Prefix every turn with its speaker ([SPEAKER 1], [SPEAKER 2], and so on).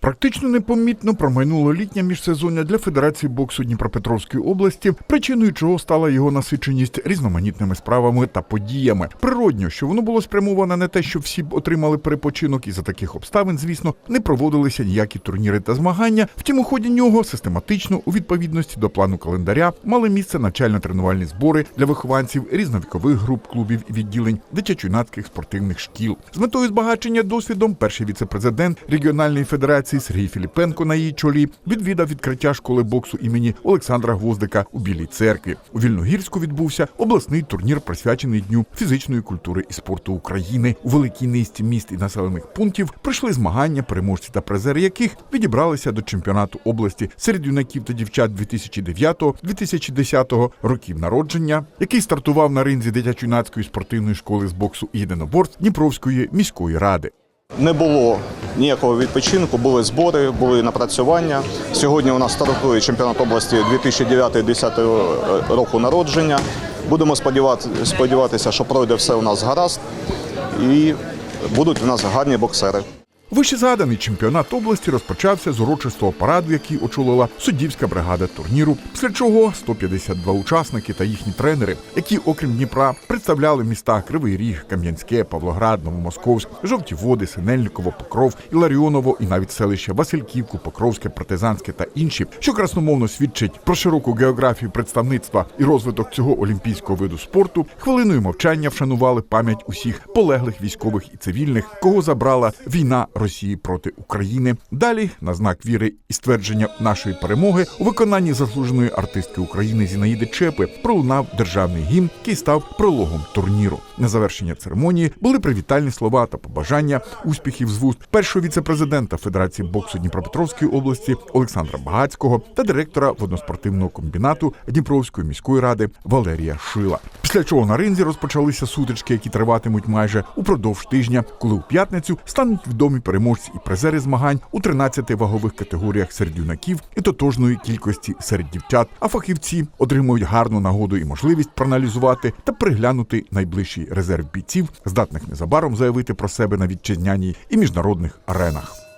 [SPEAKER 1] Практично непомітно промайнуло літнє міжсезоння для Федерації боксу Дніпропетровської області, причиною чого стала його насиченість різноманітними справами та подіями. Природньо, що воно було спрямоване на те, щоб всі б отримали перепочинок, і за таких обставин, звісно, не проводилися ніякі турніри та змагання. Втім, у ході нього систематично, у відповідності до плану календаря, мали місце навчально-тренувальні збори для вихованців різновікових груп, клубів і відділень дитячо-юнацьких спортивних шкіл. З метою збагачення досвідом перший віце-президент регіональної федерації Сергій Філіпенко на її чолі відвідав відкриття школи боксу імені Олександра Гвоздика у Білій церкві. У Вільногірську відбувся обласний турнір, присвячений дню фізичної культури і спорту України. У великій низці міст і населених пунктів пройшли змагання, переможці та призери яких відібралися до чемпіонату області серед юнаків та дівчат 2009-2010 років народження, який стартував на ринзі дитячо-юнацької спортивної школи з боксу і єдиноборств Дніпровської міської ради.
[SPEAKER 2] Не було ніякого відпочинку, були збори, були напрацювання. Сьогодні у нас стартує чемпіонат області 2009-2010 року народження. Будемо сподіватися, що пройде все у нас гаразд і будуть у нас гарні боксери.
[SPEAKER 1] Вище згаданий чемпіонат області розпочався з урочистого параду, який очолила суддівська бригада турніру, після чого 152 учасники та їхні тренери, які, окрім Дніпра, представляли міста Кривий Ріг, Кам'янське, Павлоград, Новомосковськ, Жовті Води, Синельниково, Покров, Іларіоново і навіть селища Васильківку, Покровське, Партизанське та інші, що красномовно свідчить про широку географію представництва і розвиток цього олімпійського виду спорту, хвилиною мовчання вшанували пам'ять усіх полеглих військових і цивільних, кого забрала війна Росії проти України. Далі, на знак віри і ствердження нашої перемоги, у виконанні заслуженої артистки України Зінаїди Чепи пролунав державний гімн, який став прологом турніру. На завершення церемонії були привітальні слова та побажання успіхів з вуст першого віцепрезидента Федерації боксу Дніпропетровської області Олександра Багацького та директора водноспортивного комбінату Дніпровської міської ради Валерія Шила. Після чого на ринзі розпочалися сутички, які триватимуть майже упродовж тижня, коли у п'ятницю стануть відомі переможці і призери змагань у 13 вагових категоріях серед юнаків і тотожної кількості серед дівчат. А фахівці отримують гарну нагоду і можливість проаналізувати та приглянути найближчий резерв бійців, здатних незабаром заявити про себе на вітчизняній і міжнародних аренах.